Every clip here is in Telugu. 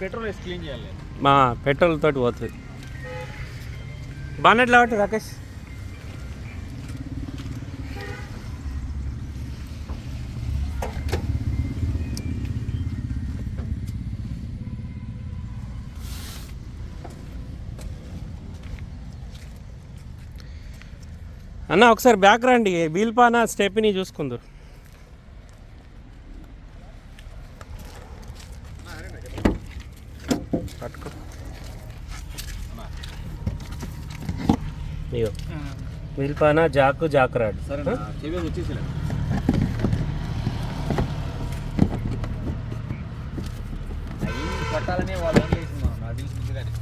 పెట్రోల్ వేసి క్లీన్ చేయాలి. మా పెట్రోల్ తోటి పోతుంది. బాగా కాబట్టి రాకేష్. అన్న ఒకసారి బ్యాక్ రండి బీల్పానా స్టెప్ని చూసుకుందరు పట్టుకో ఇగో వీల్పాన జాకు జాక్ రాడ్ సరే చెవి వచ్చేసిలే అవి కొట్టాలని వాళ్ళు ఏం చేసింది నాకు తెలిసి ముందుగానే.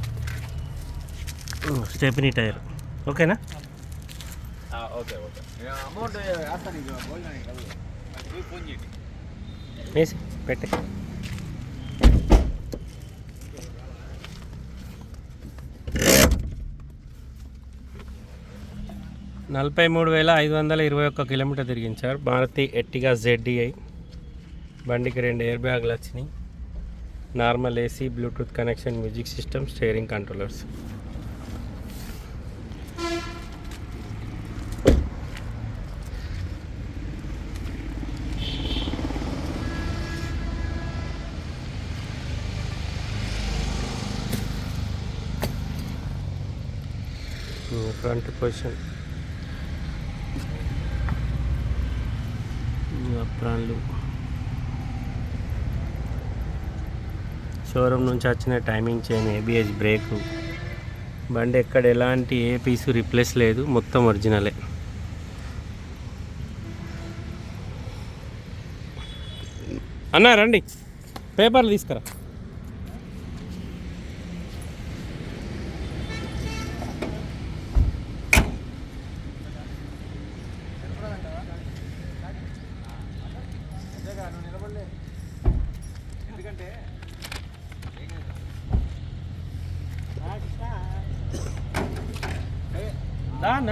Stepney tyre. ఓకేనా? Okay okay. అమౌంట్ వేస్తాను ఫోన్ చేయండి పెట్టే. నలభై మూడు వేల ఐదు వందల ఇరవై ఒక్క కిలోమీటర్ తిరిగింది సార్. మారుతి ఎట్టిగా జెడ్డిఐ బండికి రెండు ఎయిర్ బ్యాగులు వచ్చినాయి. Normal AC bluetooth connection music system steering controllers front position అప్రాన్లు showroom నుంచి వచ్చిన టైమింగ్ చైన్ ఏబిఎస్ బ్రేకు బండి ఎక్కడ ఎలాంటి ఏ పీసు రిప్లేస్ లేదు మొత్తం ఒరిజినలే అన్నా రండి. పేపర్లు తీసుకురా. ఎందుకంటే దా అన్న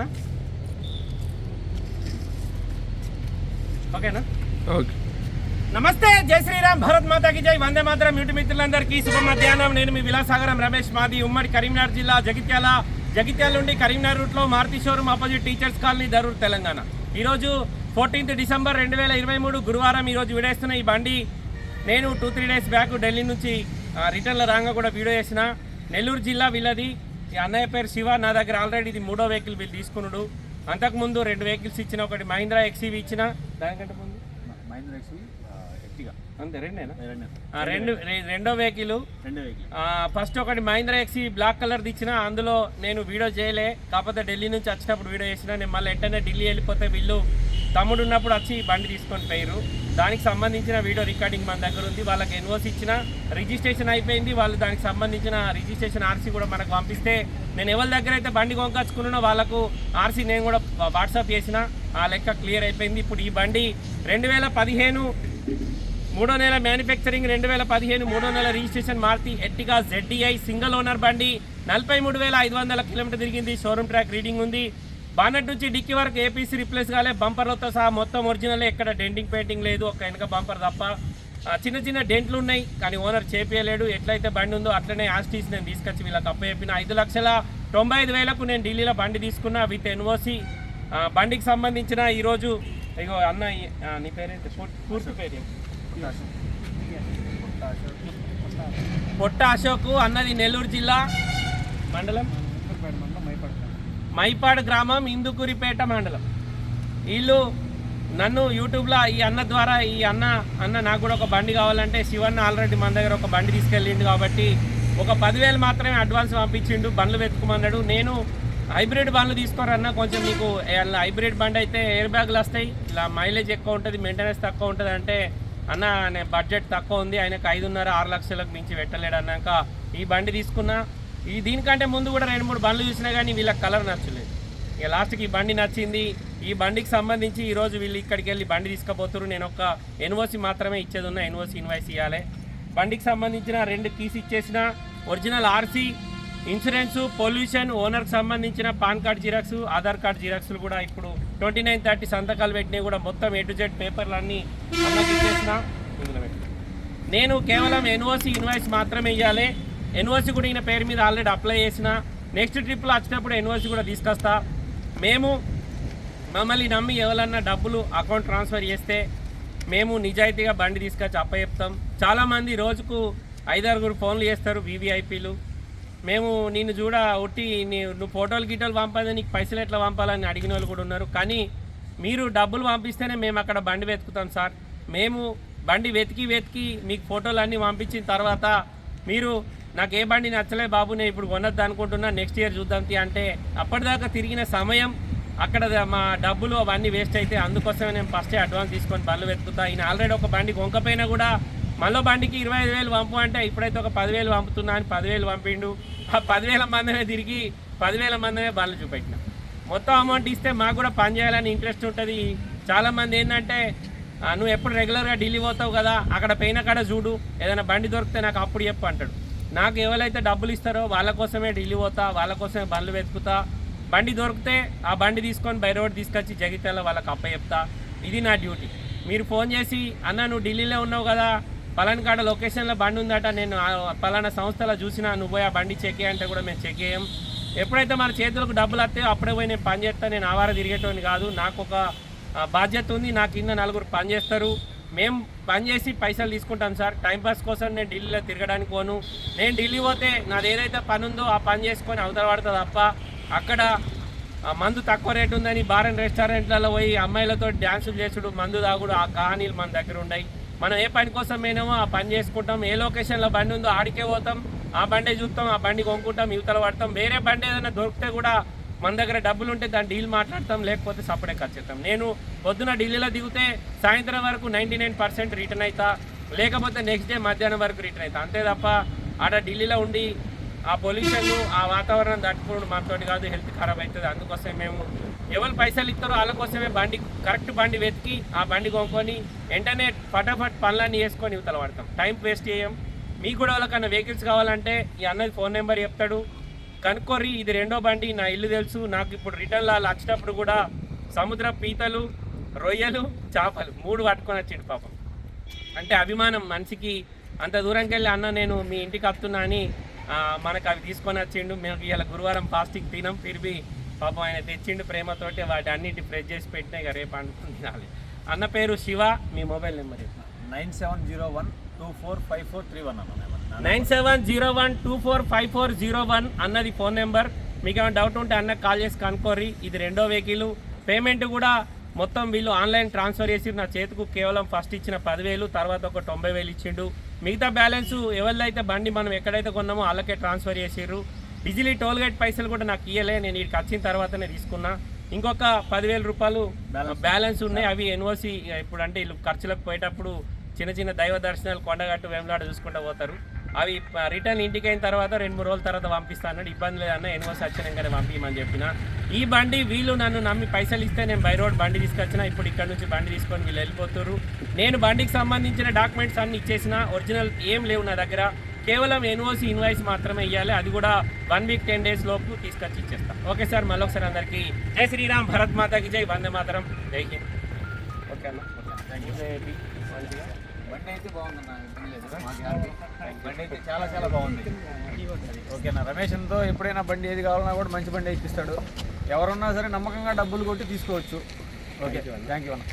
ఓకేనా? ఓకే. నమస్తే జై శ్రీరామ్ భరత్ మాతాకి జై. వందే మాతరం యూటి మిత్రులందరికీ శుభ మధ్యాహ్నం. నేను మీ విలాసాగరం రమేష్ మాది ఉమ్మడి కరీంనగర్ జిల్లా జగిత్యాల. జగిత్యాల నుండి కరీంనగర్ రూట్లో Maruti showroom opposite teachers colony Darur Telangana. ఈరోజు ఫోర్టీన్త్ డిసెంబర్ రెండు వేల ఇరవై మూడు గురువారం ఈరోజు విడేస్తున్న ఈ బండి నేను two three days back Delhi నుంచి రిటర్న్లో రాగా కూడా వీడియో చేసిన. నెల్లూరు జిల్లా వీళ్ళది. అన్నయ్య పేరు శివ. నా దగ్గర ఆల్రెడీ ఇది మూడో వెహికల్ వీళ్ళు తీసుకున్నాడు. అంతకుముందు రెండు వెహికల్స్ ఇచ్చిన ఒకటి మహీంద్రా ఎక్సీవి ఇచ్చిన. దానికంటే ముందు? మహేంద్ర ఎక్స్వి ఎట్టిగా అంతే రెండేనా? రెండు రెండు. వెహికల్ ఫస్ట్ ఒకటి మహీంద్రా ఎక్సీ బ్లాక్ కలర్ ఇచ్చిన. అందులో నేను వీడియో చేయలే. కాకపోతే ఢిల్లీ నుంచి వచ్చినప్పుడు వీడియో చేసిన. నేను మళ్ళీ వెంటనే ఢిల్లీ వెళ్ళిపోతే వీళ్ళు తమ్ముడు ఉన్నప్పుడు వచ్చి బండి తీసుకొని పోయారు దానికి సంబంధించిన వీడియో రికార్డింగ్ మన దగ్గర ఉంది. వాళ్ళకి ఎన్ఓసి ఇచ్చిన రిజిస్ట్రేషన్ అయిపోయింది. వాళ్ళు దానికి సంబంధించిన రిజిస్ట్రేషన్ ఆర్సీ కూడా మనకు పంపిస్తే నేను ఎవరి దగ్గర అయితే బండి కొనుకొచ్చుకున్నానో వాళ్ళకు ఆర్సీ నేను కూడా వాట్సాప్ చేసిన ఆ లెక్క క్లియర్ అయిపోయింది. ఇప్పుడు ఈ బండి రెండు వేల పదిహేను మూడో నెల మ్యానుఫ్యాక్చరింగ్ రెండు వేల పదిహేను మూడో నెల registration Maruti Ertiga ZDI single owner బండి. నలభై మూడు వేల ఐదు వందల కిలోమీటర్ తిరిగింది. షోరూమ్ ట్రాక్ రీడింగ్ ఉంది. బానట్ నుంచి డిక్కీ వరకు ఏపీసీ రిప్లేస్ కాలే. బంపర్లతో సహా మొత్తం ఒరిజినల్ ఎక్కడ డెంటింగ్ పెయింటింగ్ లేదు. ఒక వెనక బంపర్ తప్ప. చిన్న చిన్న డెంట్లు ఉన్నాయి. కానీ ఓనర్ చేపియలేడు. ఎట్లయితే బండి ఉందో అట్లనే ఆస్టీస్ నేను తీసుకొచ్చి వీళ్ళకి అప్ప చెప్పిన ఐదు లక్షల తొంభై ఐదు వేలకు నేను ఢిల్లీలో బండి తీసుకున్నా విత్ ఎన్ఓసి బండికి సంబంధించిన ఈరోజు ఇగో అన్న నీ పేరేంటి? పూర్తి పేరు పొట్ట అశోక్. అన్నది నెల్లూరు జిల్లా. మండలం? మైపాడు గ్రామం ఇందుకూరిపేట మండలం. వీళ్ళు నన్ను యూట్యూబ్లో ఈ అన్న ద్వారా ఈ అన్న అన్న నాకు కూడా ఒక బండి కావాలంటే శివన్న ఆల్రెడీ మన దగ్గర ఒక బండి తీసుకెళ్ళిండు కాబట్టి ఒక పదివేలు మాత్రమే అడ్వాన్స్ పంపించిండు బండ్లు వెతుకుమన్నాడు. నేను హైబ్రిడ్ బండ్లు తీసుకోరన్న కొంచెం మీకు హైబ్రిడ్ బండి అయితే ఎయిర్ బ్యాగ్లు వస్తాయి. ఇలా మైలేజ్ ఎక్కువ ఉంటుంది మెయింటెనెన్స్ తక్కువ ఉంటుంది అంటే అన్న నేను బడ్జెట్ తక్కువ ఉంది. ఆయనకు ఐదున్నర ఆరు లక్షలకు మించి పెట్టలేడు అన్నాక ఈ బండి తీసుకున్నా. ఈ దీనికంటే ముందు కూడా రెండు మూడు బండ్లు చూసినా కానీ వీళ్ళకి కలర్ నచ్చలేదు. ఇక లాస్ట్కి ఈ బండి నచ్చింది. ఈ బండికి సంబంధించి ఈరోజు వీళ్ళు ఇక్కడికి వెళ్ళి బండి తీసుకుపోతున్నారు నేను ఒక ఎన్ఓసి మాత్రమే ఇచ్చేది ఉన్నా ఎన్ఓసి ఇన్వాయిస్ ఇవ్వాలి బండికి సంబంధించిన రెండు తీసి ఇచ్చేసిన ఒరిజినల్ ఆర్సీ ఇన్సూరెన్స్ పొల్యూషన్ ఓనర్కి సంబంధించిన PAN card xerox Aadhaar card జిరాక్స్లు కూడా ఇప్పుడు ట్వంటీ నైన్ థర్టీ సంతకాలు పెట్టినవి కూడా మొత్తం ఏ టు జెడ్ పేపర్లు అన్నీ అన్నకి ఇచ్చేసిన. నేను కేవలం ఎన్ఓసి ఇన్వాయిస్ మాత్రమే ఇవ్వాలి ఎన్ఓసి కూడా ఈయన పేరు మీద ఆల్రెడీ అప్లై చేసిన. నెక్స్ట్ ట్రిప్లో వచ్చినప్పుడు ఎన్ఓసి కూడా తీసుకొస్తా. మేము మమ్మల్ని నమ్మి ఎవరన్నా డబ్బులు అకౌంట్ ట్రాన్స్ఫర్ చేస్తే మేము నిజాయితీగా బండి తీసుకొచ్చి అప్పచెప్తాం. చాలామంది రోజుకు ఐదారుగురు ఫోన్లు చేస్తారు వీవీఐపీలు. మేము నిన్ను చూడ ఒట్టి నీ- నువ్వు ఫోటోలు గిటోలు పంపదే నీకు పైసలు ఎట్లా పంపాలని అడిగిన వాళ్ళు కూడా ఉన్నారు. కానీ మీరు డబ్బులు పంపిస్తేనే మేము అక్కడ బండి వెతుకుతాం సార్. మేము బండి వెతికి వెతికి మీకు ఫోటోలు అన్నీ పంపించిన తర్వాత మీరు నాకు ఏ బండి నచ్చలే బాబు నేను ఇప్పుడు కొనద్దు అనుకుంటున్నా నెక్స్ట్ ఇయర్ చూద్దాం అంటే అప్పటిదాకా తిరిగిన సమయం అక్కడ మా డబ్బులు అవన్నీ వేస్ట్ అయితే అందుకోసమే నేను ఫస్టే అడ్వాన్స్ తీసుకొని బండ్లు వెతుకుతా. ఈయన ఆల్రెడీ ఒక బండి కొంకపోయినా కూడా మళ్ళీ బండికి ఇరవై ఐదు వేలు పంపు అంటే ఇప్పుడైతే ఒక పదివేలు పంపుతున్నా అని పదివేలు పంపిండు. ఆ పదివేల మందమే తిరిగి పదివేల మందమే బండ్లు చూపెట్టిన. మొత్తం అమౌంట్ ఇస్తే మాకు కూడా పని చేయాలని ఇంట్రెస్ట్ ఉంటుంది. చాలామంది ఏంటంటే నువ్వు ఎప్పుడు రెగ్యులర్గా ఢిల్లీ పోతావు కదా అక్కడ పోయిన కాడ చూడు ఏదైనా బండి దొరికితే నాకు అప్పుడు చెప్పు అంటాడు. నాకు ఎవరైతే డబ్బులు ఇస్తారో వాళ్ళ కోసమే ఢిల్లీ పోతా వాళ్ళ కోసమే బండ్లు వెతుకుతా బండి దొరికితే ఆ బండి తీసుకొని బై రోడ్ తీసుకొచ్చి జగిత్యాల వాళ్ళకి అప్ప చెప్తా ఇది నా డ్యూటీ. మీరు ఫోన్ చేసి అన్న నువ్వు ఢిల్లీలో ఉన్నావు కదా పలానా కాడ లొకేషన్లో బండి ఉందట నేను పలానా సంస్థలో చూసినా నువ్వు పోయి ఆ బండి చెక్ అంటే కూడా మేము చెక్ చేయం. ఎప్పుడైతే మన చేతులకు డబ్బులు వస్తాయో అప్పుడే పోయి నేను పని చేస్తాను నేను ఆవార తిరిగేటోని కాదు. నాకు ఒక బాధ్యత ఉంది నా కింద నలుగురు పని చేస్తారు. మేము పని చేసి పైసలు తీసుకుంటాం సార్. టైంపాస్ కోసం నేను ఢిల్లీలో తిరగడానికి పోను. నేను ఢిల్లీ పోతే నాది ఏదైతే పని ఉందో ఆ పని చేసుకొని అవతల పడతా తప్ప అక్కడ మందు తక్కువ రేటు ఉందని బార్ రెస్టారెంట్లలో పోయి అమ్మాయిలతో డ్యాన్సులు చేసుడు మందు తాగుడు ఆ కహానీలు మన దగ్గర ఉన్నాయి మనం ఏ పని కోసం పోయినామో ఆ పని చేసుకుంటాం. ఏ లొకేషన్లో బండి ఉందో ఆడికే పోతాం. ఆ బండే చూస్తాం ఆ బండి కొనుక్కుంటాం యువతలు పడతాం. వేరే బండి ఏదైనా దొరికితే కూడా మన దగ్గర డబ్బులు ఉంటే దాని డీల్ మాట్లాడతాం లేకపోతే సపడే ఖర్చుతాం నేను పొద్దున ఢిల్లీలో దిగితే సాయంత్రం వరకు నైంటీ నైన్ పర్సెంట్ రిటర్న్ అవుతా లేకపోతే నెక్స్ట్ డే మధ్యాహ్నం వరకు రిటర్న్ అవుతా అంతే తప్ప ఆడ ఢిల్లీలో ఉండి ఆ పొల్యూషన్ ఆ వాతావరణం తట్టుకోవడం మనతోటి కాదు హెల్త్ ఖరాబ్ అవుతుంది అందుకోసం మేము ఎవరు పైసలు ఇస్తారో వాళ్ళ కోసమే బండి కరెక్ట్ బండి వెతికి ఆ బండి కొనుక్కొని వెంటనే ఫటాఫట్ పనులన్నీ వేసుకొని ఇవతల పడతాం. టైం వేస్ట్ చేయం. మీకు కూడా వాళ్ళకన్నా వెహికల్స్ కావాలంటే ఈ అన్నది ఫోన్ నెంబర్ చెప్తాడు. కనుక్కోరి ఇది రెండో బండి నా ఇల్లు తెలుసు. నాకు ఇప్పుడు రిటర్న్ వాళ్ళు వచ్చినప్పుడు కూడా సముద్ర పీతలు రొయ్యలు చేపలు మూడు పట్టుకొని వచ్చిండు పాపం. అంటే అభిమానం మనిషికి. అంత దూరంకి వెళ్ళి అన్న నేను మీ ఇంటికి వస్తున్నా అని మనకు అవి తీసుకొని వచ్చిండు. మేము ఇవాళ గురువారం ఫాస్టింగ్ తినం తిరిగి పాపం ఆయన తెచ్చిండు ప్రేమతోటి వాటి అన్నిటి ప్రెస్ చేసి పెట్టినా ఇక రేపు అనుకుని తినాలి. అన్న పేరు శివ మీ mobile number nine seven zero one two four five four three one అన్న nine seven zero one two four five four zero one అన్నది ఫోన్ నెంబర్. మీకు ఏమైనా డౌట్ ఉంటే అన్నకు కాల్ చేసి కనుక్కోర్రి. ఇది రెండో వెహికల్. పేమెంట్ కూడా మొత్తం వీళ్ళు ఆన్లైన్ ట్రాన్స్ఫర్ చేసి నా చేతికి కేవలం ఫస్ట్ ఇచ్చిన పదివేలు తర్వాత ఒక తొంభై వేలు ఇచ్చిండు. మిగతా బ్యాలెన్స్ ఎవరిదైతే బండి మనం ఎక్కడైతే కొన్నామో వాళ్ళకే ట్రాన్స్ఫర్ చేసిర్రు. డిజిలీ టోల్ గేట్ పైసలు కూడా నాకు ఇయ్యలే. నేను ఇక్కడికి వచ్చిన తర్వాతనే తీసుకున్నా. ఇంకొక పదివేల రూపాయలు బ్యాలెన్స్ ఉన్నాయి. అవి ఎన్ఓసి ఇప్పుడు అంటే వీళ్ళు ఖర్చులకు పోయేటప్పుడు చిన్న చిన్న దైవ దర్శనాలు కొండగట్టు వేమలాడ చూసుకుంటూ పోతారు. అవి రిటర్న్ ఇంటికి అయిన తర్వాత రెండు మూడు రోజుల తర్వాత పంపిస్తా అన్నాడు. ఇబ్బంది లేదన్న ఎన్ఓసి వచ్చినాకనే పంపించమని చెప్పిన. ఈ బండి వీళ్ళు నన్ను నమ్మి పైసలు ఇస్తే నేను బై రోడ్ బండి తీసుకొచ్చిన. ఇప్పుడు ఇక్కడ నుంచి బండి తీసుకొని వీళ్ళు వెళ్ళిపోతారు నేను బండికి సంబంధించిన డాక్యుమెంట్స్ అన్ని ఇచ్చేసిన. ఒరిజినల్ ఏం లేవు నా దగ్గర. కేవలం ఎన్ఓసి ఇన్వాయిస్ మాత్రమే ఇవ్వాలి అది కూడా వన్ వీక్ టెన్ డేస్ లోపు తీసుకొచ్చి ఇచ్చేస్తా. ఓకే సార్ మళ్ళొకసారి అందరికీ జై శ్రీరామ్ భరత్ మాతాకి జై వందే మాతరం. జై హింద్. ఓకే అన్న థ్యాంక్ యూ బండి అయితే బాగుందన్న ఇబ్బంది లేదు బండి అయితే చాలా చాలా బాగుంది. ఓకేనా? రమేష్తో ఎప్పుడైనా బండి ఏది కావాలన్నా కూడా మంచి బండి ఇప్పిస్తాడు ఎవరున్నా సరే నమ్మకంగా డబ్బులు కొట్టి తీసుకోవచ్చు. ఓకే థ్యాంక్ యూ అన్న.